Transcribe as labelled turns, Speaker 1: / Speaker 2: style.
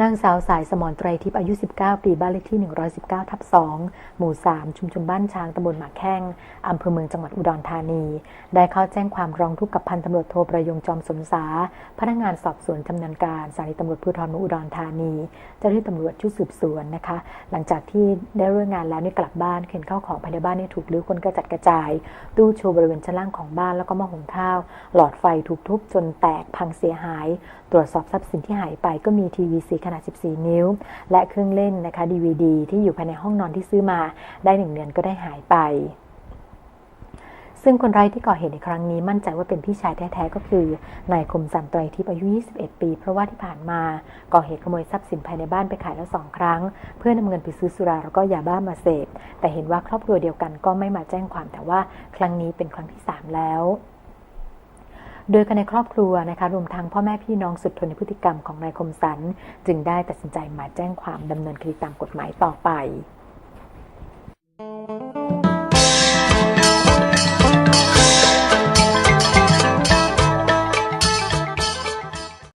Speaker 1: นางสาวสายสมรไตรทิพย์อายุ 19 ปี บ้านเลขที่ 119 ทับ 2 หมู่ 3 ชุมชนบ้านช้างตำบลหมากแข้งอำเภอเมืองจังหวัดอุดรธานี ได้เข้าแจ้งความร้องทุกข์กับพันตำรวจโทประยงจอมสนสา พนักงานสอบสวนชำนาญการสถานีตำรวจภูธรเมืองอุดรธานี เจ้าหน้าที่ตำรวจชุดสืบสวนนะคะ หลังจากที่ได้เรื่องงานแล้วนี่กลับบ้านเห็นข้าวของภายในบ้านนี่ถูกรื้อคนกระจัดกระจาย ตู้โชว์บริเวณชั้นล่างของบ้านแล้วก็ม้อหุงข้าว หลอดไฟถูกทุบจนแตกพังเสียหาย ตรวจสอบทรัพย์สินที่หายไปก็มีทีวีสีขนาด 14 นิ้ว และเครื่องเล่นนะคะ DVD ที่อยู่ภายในห้องนอนที่ซื้อมาได้หนึ่งเดือนก็ได้หายไป ซึ่งคนร้ายที่ก่อเหตุในครั้งนี้มั่นใจว่าเป็นพี่ชายแท้ๆก็คือนายคมสันไตรทิพย์อายุ 21 ปี เพราะว่าที่ผ่านมาก่อเหตุขโมยทรัพย์สินภายในบ้านไปขายแล้วสองครั้ง เพื่อนำเงินไปซื้อสุราแล้วก็ยาบ้ามาเสพแต่เห็นว่าครอบครัวเดียวกันก็ไม่มาแจ้งความแต่ว่าครั้งนี้เป็นครั้งที่สามแล้ว โดยคนในครอบครัวนะคะรวมทั้งพ่อแม่พี่น้องสุดทนในพฤติกรรมของนายคมสัน จึงได้ตัดสินใจมาแจ้งความดำเนินคดีตามกฎหมายต่อไป